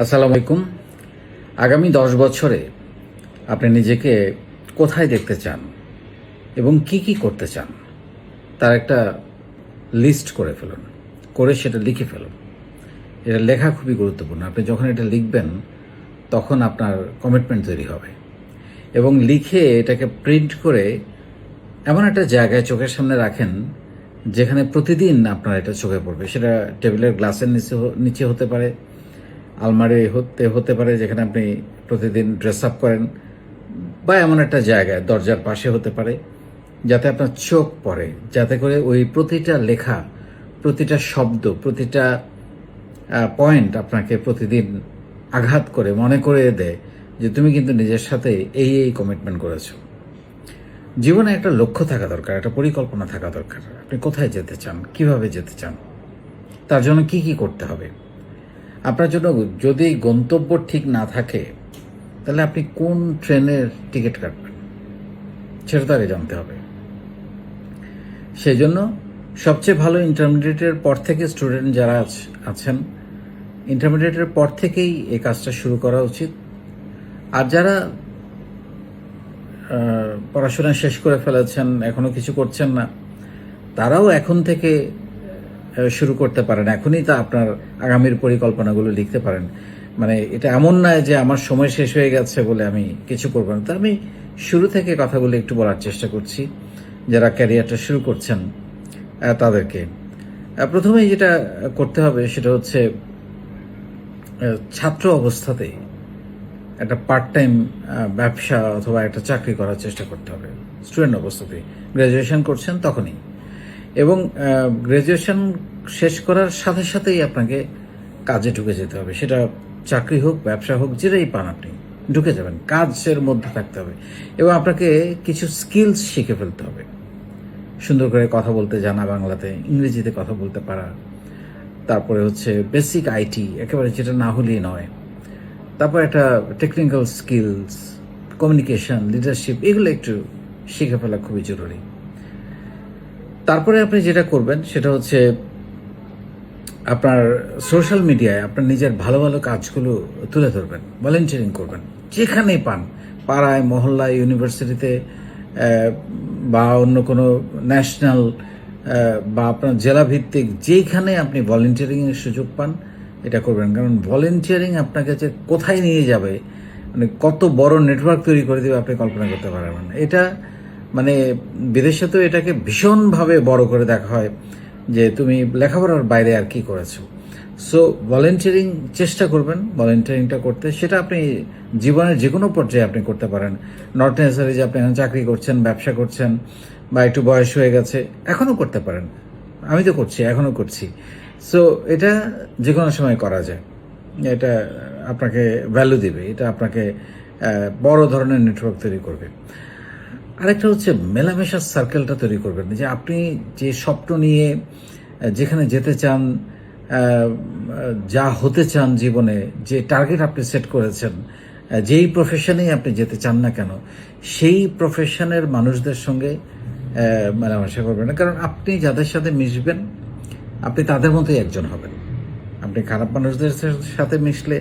আসসালামু আলাইকুম। আগামী দশ বছরে আপনি নিজেকে কোথায় দেখতে চান এবং কি কি করতে চান, তার একটা লিস্ট করে ফেলুন, করে সেটা লিখে ফেলুন। এটা লেখা খুবই গুরুত্বপূর্ণ। আপনি যখন এটা লিখবেন, তখন আপনার কমিটমেন্ট তৈরি হবে এবং লিখে এটাকে প্রিন্ট করে এমন একটা জায়গায় চোখের সামনে রাখেন, যেখানে প্রতিদিন আপনার এটা চোখে পড়বে। সেটা টেবিলের গ্লাসের নিচে নিচে হতে পারে আলমারি হতে হতে পারে যেখানে আপনি প্রতিদিন ড্রেস আপ করেন বা এমন একটা জায়গায়, দরজার পাশে হতে পারে, যাতে আপনার চোখ পড়ে, যাতে করে ওই প্রতিটা লেখা, প্রতিটা শব্দ, প্রতিটা পয়েন্ট আপনাকে প্রতিদিন আঘাত করে, মনে করে দেয় যে তুমি কিন্তু নিজের সাথে এই এই কমিটমেন্ট করেছ। জীবনে একটা লক্ষ্য থাকা দরকার, একটা পরিকল্পনা থাকা দরকার। আপনি কোথায় যেতে চান? কীভাবে যেতে চান? তার জন্য কি কি করতে হবে? আপনার জন্য যদি গন্তব্য ঠিক না থাকে, তাহলে আপনি কোন ট্রেনের টিকিট কাটবেন? সেটা তো আগে জানতে হবে। সেই জন্য সবচেয়ে ভালো ইন্টারমিডিয়েটের পর থেকে স্টুডেন্ট যারা আছেন, ইন্টারমিডিয়েটের পর থেকেই এই কাজটা শুরু করা উচিত। আর যারা পড়াশোনা শেষ করে ফেলেছেন, এখনও কিছু করছেন না, তারাও এখন থেকে শুরু করতে পারেন। এখনই তা আপনার আগামীর পরিকল্পনাগুলো লিখতে পারেন। মানে এটা এমন নয় যে আমার সময় শেষ হয়ে গেছে বলে আমি কিছু করব না। তা আমি শুরু থেকে কথাগুলো একটু বলার চেষ্টা করছি। যারা ক্যারিয়ারটা শুরু করছেন তাদেরকে। প্রথমেই যেটা করতে হবে সেটা হচ্ছে ছাত্র অবস্থাতেই একটা পার্ট টাইম ব্যবসা অথবা একটা চাকরি করার চেষ্টা করতে হবে। স্টুডেন্ট অবস্থাতেই গ্র্যাজুয়েশন করছেন তখনই। এবং গ্র্যাজুয়েশন শেষ করার সাথে সাথেই আপনাকে কাজে ঢুকে যেতে হবে। সেটা চাকরি হোক, ব্যবসা হোক, যেটাই পান আপনি, ঢুকে যাবেন। কাজের মধ্যে থাকতে হবে এবং আপনাকে কিছু স্কিলস শিখে ফেলতে হবে। সুন্দর করে কথা বলতে জানা বাংলাতে, ইংরেজিতে কথা বলতে পারা, তারপরে হচ্ছে বেসিক আইটি একেবারে যেটা না হলেই নয়। তারপর একটা টেকনিক্যাল স্কিলস কমিউনিকেশন লিডারশিপ এগুলো একটু শিখে ফেলা খুবই জরুরি। তারপরে আপনি যেটা করবেন, সেটা হচ্ছে আপনার সোশ্যাল মিডিয়ায় আপনার নিজের ভালো ভালো কাজগুলো তুলে ধরবেন ভলেন্টিয়ারিং করবেন। যেখানেই পান, পাড়ায়, মহল্লায় ইউনিভার্সিটিতে বা অন্য কোনো ন্যাশনাল বা আপনার জেলা ভিত্তিক যেখানে আপনি ভলেন্টিয়ারিং এর সুযোগ পান, এটা করবেন। কারণ ভলেন্টিয়ারিং আপনাকে যে কোথায় নিয়ে যাবে মানে কত বড় নেটওয়ার্ক তৈরি করে দেবে আপনি কল্পনা করতে পারবেন এটা মানে বিদেশে তো এটাকে ভীষণভাবে বড় করে দেখা হয় যে তুমি লেখাপড়ার বাইরে আর কি করেছ। সো ভলেন্টিয়ারিং চেষ্টা করবেন ভলেন্টিয়ারিংটা করতে। সেটা আপনি জীবনের যে কোনো পর্যায়ে আপনি করতে পারেন। নট নেসারি যে আপনি এখন চাকরি করছেন, ব্যবসা করছেন, বা একটু বয়স হয়ে গেছে এখনও করতে পারেন। আমি তো করছি এখনও করছি। সো এটা যে কোনো সময় করা যায়। এটা আপনাকে ভ্যালু দিবে। এটা আপনাকে বড় ধরনের নেটওয়ার্ক তৈরি করবে। আরেকটা হচ্ছে মেলামেশার সার্কেলটা তৈরি করবেন। যে আপনি যে স্বপ্ন নিয়ে যেখানে যেতে চান যা হতে চান জীবনে, যে টার্গেট আপনি সেট করেছেন যেই প্রফেশনেই আপনি যেতে চান না কেন, সেই প্রফেশনের মানুষদের সঙ্গে মেলামেশা করবেন না। কারণ আপনি যাদের সাথে মিশবেন, আপনি তাদের মতোই একজন হবেন। আপনি খারাপ মানুষদের সাথে মিশলে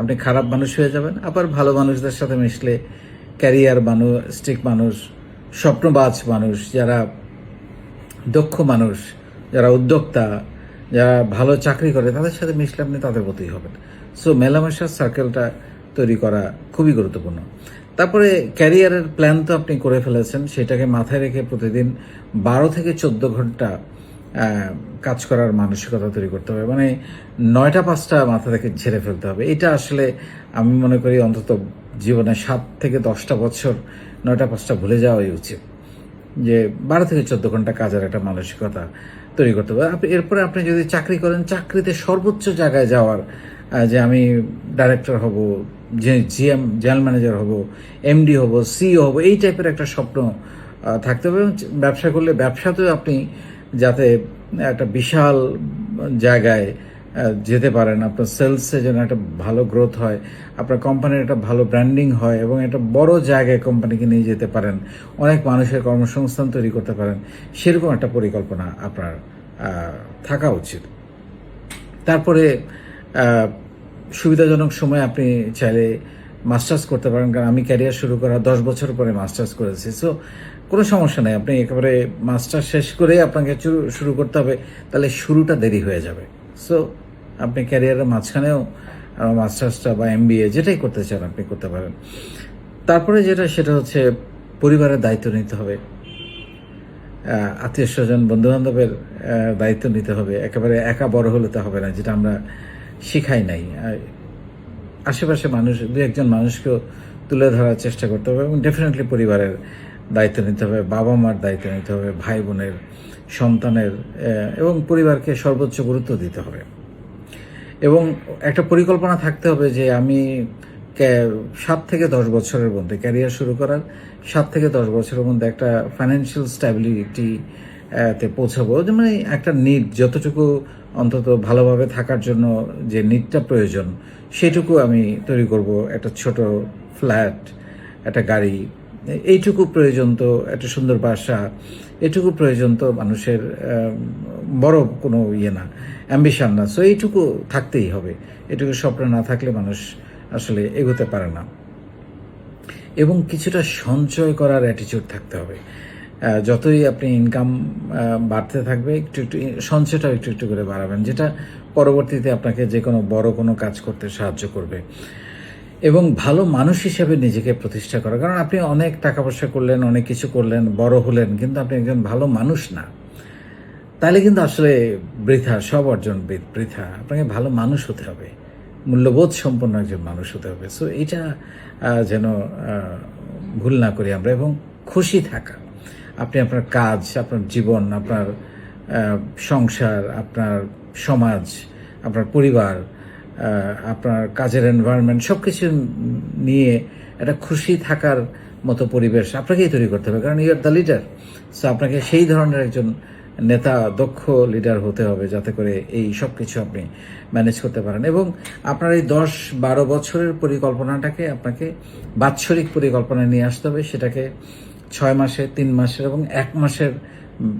আপনি খারাপ মানুষ হয়ে যাবেন, আবার ভালো মানুষদের সাথে মিশলে ক্যারিয়ার মানুষ, স্টিক মানুষ, স্বপ্নবাজ মানুষ, যারা দক্ষ মানুষ, যারা উদ্যোক্তা, যারা ভালো চাকরি করে, তাদের সাথে মিশলে আপনি তাদের মতোই হবেন। সো মেলামেশার সার্কেলটা তৈরি করা খুবই গুরুত্বপূর্ণ। তারপরে ক্যারিয়ারের প্ল্যান তো আপনি করে ফেলেছেন, সেটাকে মাথায় রেখে প্রতিদিন বারো থেকে চোদ্দ ঘণ্টা কাজ করার মানসিকতা তৈরি করতে হবে। মানে নয়টা, পাঁচটা মাথা থেকে ঝেড়ে ফেলতে হবে। এটা আসলে আমি মনে করি অন্তত জীবনে সাত থেকে দশটা বছর নয়টা, পাঁচটা ভুলে যাওয়াই উচিত। যে বারো থেকে চোদ্দ ঘণ্টা কাজের একটা মানসিকতা তৈরি করতে হবে। আপনি, এরপরে আপনি যদি চাকরি করেন, চাকরিতে সর্বোচ্চ জায়গায় যাওয়ার যে আমি ডাইরেক্টর হব, যে জিএম জেনারেল ম্যানেজার হব এমডি হব সিও হব, এই টাইপের একটা স্বপ্ন থাকতে হবে। ব্যবসা করলে, ব্যবসাতেও আপনি যাতে একটা বিশাল জায়গায় যেতে পারেন। আপনার সেলসে যেন একটা ভালো গ্রোথ হয়, আপনার কোম্পানির একটা ভালো ব্র্যান্ডিং হয় এবং একটা বড় জায়গায় কোম্পানিকে নিয়ে যেতে পারেন। অনেক মানুষের কর্মসংস্থান তৈরি করতে পারেন। সেরকম একটা পরিকল্পনা আপনার থাকা উচিত। তারপরে সুবিধাজনক সময় আপনি চাইলে মাস্টার্স করতে পারেন, কারণ আমি ক্যারিয়ার শুরু করার দশ বছর পরে মাস্টার্স করেছি সো কোনো সমস্যা নেই। আপনি একেবারে মাস্টার শেষ করে আপনাকে শুরু- করতে হবে, তাহলে শুরুটা দেরি হয়ে যাবে। সো আপনি ক্যারিয়ারের মাঝখানেও মাস্টার্সটা বা এম যেটাই করতে চান আপনি করতে পারেন। তারপরে যেটা, সেটা হচ্ছে পরিবারের দায়িত্ব নিতে হবে। আত্মীয় স্বজন বন্ধু বান্ধবের দায়িত্ব নিতে হবে। একেবারে একা বড় হলে তো হবে না, যেটা আমরা শিখাই নাই। আশেপাশে মানুষ দু একজন মানুষকেও তুলে ধরার চেষ্টা করতে হবে এবং ডেফিনেটলি পরিবারের দায়িত্ব নিতে হবে বাবা মার দায়িত্ব নিতে হবে ভাই বোনের সন্তানের এবং পরিবারকে সর্বোচ্চ গুরুত্ব দিতে হবে। এবং একটা পরিকল্পনা থাকতে হবে যে আমি সাত থেকে দশ বছরের মধ্যে ক্যারিয়ার শুরু করার, সাত থেকে দশ বছরের মধ্যে একটা ফাইন্যান্সিয়াল স্ট্যাবিলিটি তে পৌঁছাবো। যে মানে একটা নিড যতটুকু অন্তত ভালোভাবে থাকার জন্য যে নিডটা প্রয়োজন, সেটুকু আমি তৈরি করব একটা ছোট ফ্ল্যাট একটা গাড়ি। এইটুকু প্রয়োজন তো একটা সুন্দর বাসা, এটুকু প্রয়োজন তো মানুষের বড় কোনো ইয়ে না অ্যাম্বিশন না। সো এইটুকু থাকতেই হবে। এটুকু স্বপ্ন না থাকলে মানুষ আসলে এগোতে পারে না। এবং কিছুটা সঞ্চয় করার অ্যাটিটিউড থাকতে হবে। যতই আপনি ইনকাম বাড়তে থাকবে, একটু একটু সঞ্চয়টাও একটু একটু করে বাড়াবেন, যেটা পরবর্তীতে আপনাকে যে কোনো বড় কোনো কাজ করতে সাহায্য করবে। এবং ভালো মানুষ হিসেবে নিজেকে প্রতিষ্ঠা করা, কারণ আপনি অনেক টাকা পয়সা করলেন, অনেক কিছু করলেন, বড় হলেন, কিন্তু আপনি একজন ভালো মানুষ না। তাহলে কিন্তু আসলে বৃথা, সব অর্জন বৃথা। আপনাকে ভালো মানুষ হতে হবে, মূল্যবোধ সম্পন্ন একজন মানুষ হতে হবে। সো এটা যেন ভুল না করি আমরা, এবং খুশি থাকা। আপনি আপনার কাজ, আপনার জীবন, আপনার সংসার, আপনার সমাজ, আপনার পরিবার আপনার কাজের এনভায়রনমেন্ট সব কিছু নিয়ে একটা খুশি থাকার মতো পরিবেশ আপনাকেই তৈরি করতে হবে। কারণ you are the leader so আপনাকে সেই ধরনের একজন নেতা, দক্ষ লিডার হতে হবে যাতে করে এই সব কিছু আপনি ম্যানেজ করতে পারেন। এবং আপনার এই দশ বারো বছরের পরিকল্পনাটাকে আপনাকে বাৎসরিক পরিকল্পনায় নিয়ে আসতে হবে। সেটাকে ছয় মাসে, তিন মাসের এবং এক মাসের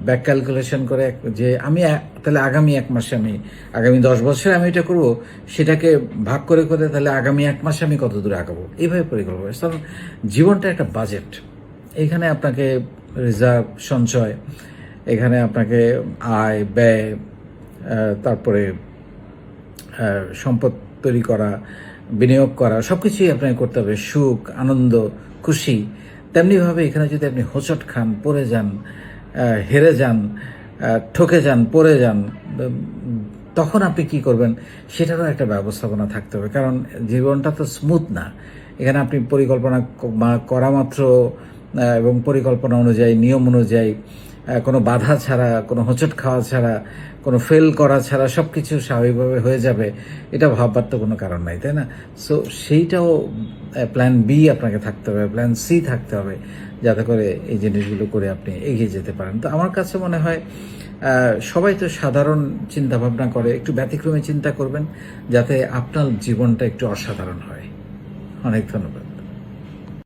ব্যাক ক্যালকুলেশন করে যে আমি তাহলে আগামী এক মাসে আমি আগামী দশ বছরে আমি এটা করব, সেটাকে ভাগ করে করে তাহলে আগামী এক মাসে আমি কত দূরে আগাবো? এইভাবে পরিকল্পনা কারণ জীবনটা একটা বাজেট এখানে আপনাকে রিজার্ভ, সঞ্চয়, এখানে আপনাকে আয়, ব্যয় তারপরে সম্পদ তৈরি করা, বিনিয়োগ করা সব কিছুই আপনাকে করতে হবে। সুখ, আনন্দ, খুশি। তেমনিভাবে এখানে যদি আপনি হোঁচট খান পরে যান হেরে যান ঠকে যান পরে যান তখন আপনি কি করবেন? সেটারও একটা ব্যবস্থাপনা থাকতে হবে। কারণ জীবনটা তো স্মুথ না। এখানে আপনি পরিকল্পনা করা মাত্র এবং পরিকল্পনা অনুযায়ী, নিয়ম অনুযায়ী কোনো বাধা ছাড়া, কোনো হোঁচট খাওয়া ছাড়া, কোনো ফেল করা ছাড়া সব কিছু স্বাভাবিকভাবে হয়ে যাবে, এটা ভাববার তো কোনো কারণ নাই, তাই না? সো সেইটাও প্ল্যান বি আপনাকে থাকতে হবে প্ল্যান সি থাকতে হবে, যাতে করে এই জিনিসগুলো করে আপনি এগিয়ে যেতে পারেন। তো আমার কাছে মনে হয় সবাই তো সাধারণ চিন্তা ভাবনা করে, একটু ব্যতিক্রমী চিন্তা করবেন, যাতে আপনার জীবনটা একটু অসাধারণ হয়। অনেক ধন্যবাদ।